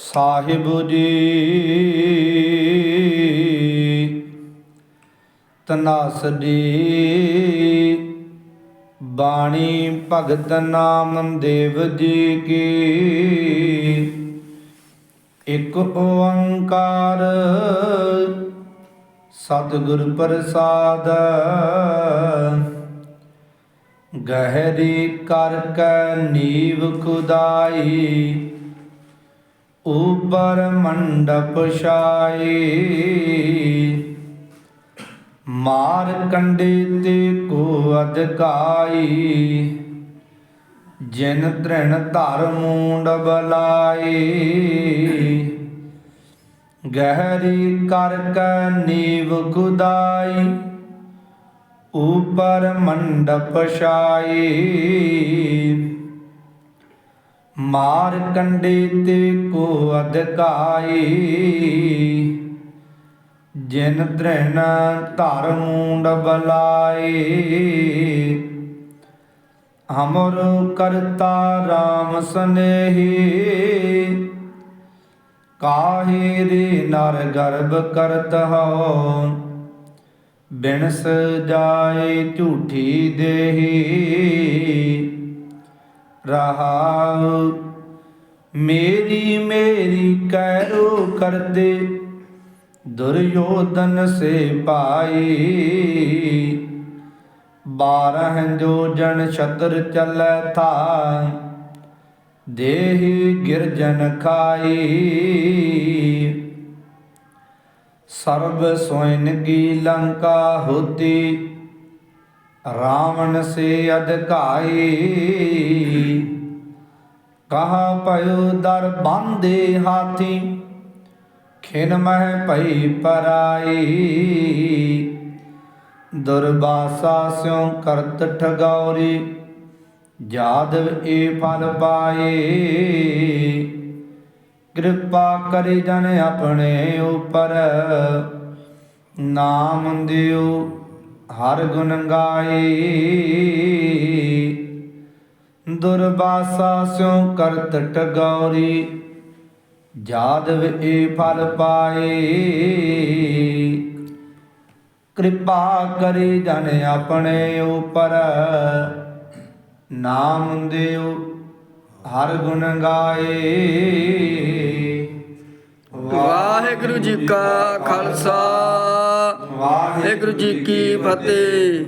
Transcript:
ਸਾਹਿਬ ਜੀ। ਤਨਾਸਡੀ ਬਾਣੀ ਭਗਤ ਨਾਮ ਦੇਵ ਜੀ ਕੀ। ਇੱਕ ਓੰਕਾਰ ਸਤਿਗੁਰ ਪ੍ਰਸਾਦ ਗਹਿਰੀ ਕਰ ਕੈ ਨੀਵ ਖੁਦਾਈ। ਉਪਰ ਮੰਡਪ ਛਾਈ ਮਾਰ ਕੰਡੇ ਤੇ ਕੋ ਅਧਕਾਈ ਜਿਨ ਤ੍ਰਿਣ ਧਰ ਮੂੰਡ ਬਲਾਈ ਗਹਿਰੀ ਕਰ ਕੈ ਨੀਵ ਖੁਦਾਈ। ਉਪਰ ਮੰਡਪ ਛਾਈ ਮਾਰ ਕੰਡੇ ਤੇ ਕੋ ਅਧਕਾਈ ਜਿਨ ਤ੍ਰਿਣ ਧਰ ਮੂੰਡ ਅਮਰ ਕਰਤਾ RAM ਸਨੇਹੀ। ਕਾਹੇ ਰੇ ਨਰ ਗਰਭ ਕਰਤ ਹੋ ਬਿਨਸ ਜਾਏ ਝੂਠੀ ਦੇਹੀ। ਰਹਾਉ ਮੇਰੀ ਮੇਰੀ ਕਹਿਰੋ ਕਰਦੇ, ਦੁਰਯੋਧਨ ਸੇ ਪਾਈ ਬਾਰਹ ਜੋ ਜਨ ਛਤਰ ਚੱਲੈ ਥਾ ਦੇਹੀ ਗਿਰਜਨ ਖਾਈ। ਸਰਬ ਸੋਇਨ ਕੀ ਲੰਕਾ ਹੋਤੀ, ਰਾਵਣ ਸੇ ਅਧਕਾਈ। ਕਹਾ ਭਇਓ ਦਰ ਬੰਦੇ ਹਾਥੀ, ਖਿਨ ਮਹਿ ਭਈ ਪਰਾਈ। ਦੁਰਬਾਸਾ ਸਿਉ ਕਰਤ ਠਗੌਰੀ, ਜਾਦਵ ਏ ਫਲ ਪਾਏ। ਕਿਰਪਾ ਕਰੀ ਜਨ ਆਪਣੇ ਉਪਰ, ਨਾਮ ਦਿਓ ਹਰ ਗੁਣ ਗਾਏ। ਦੁਰਬਾਸਾ ਸਿਉ ਕਰਤ ਟਗੌਰੀ ਜਾਦਵ ਏ ਫਲ ਪਾਏ। ਕਿਰਪਾ ਕਰੀ ਜਨ ਆਪਣੇ ਉਪਰ ਨਾਮ ਦਿਓ ਹਰ ਗੁਣ ਗਾਏ। ਵਾਹਿਗੁਰੂ ਜੀ ਕਾ ਖਾਲਸਾ ਵਾਹਿਗੁਰੂ ਜੀ ਕੀ ਫਤਿਹ।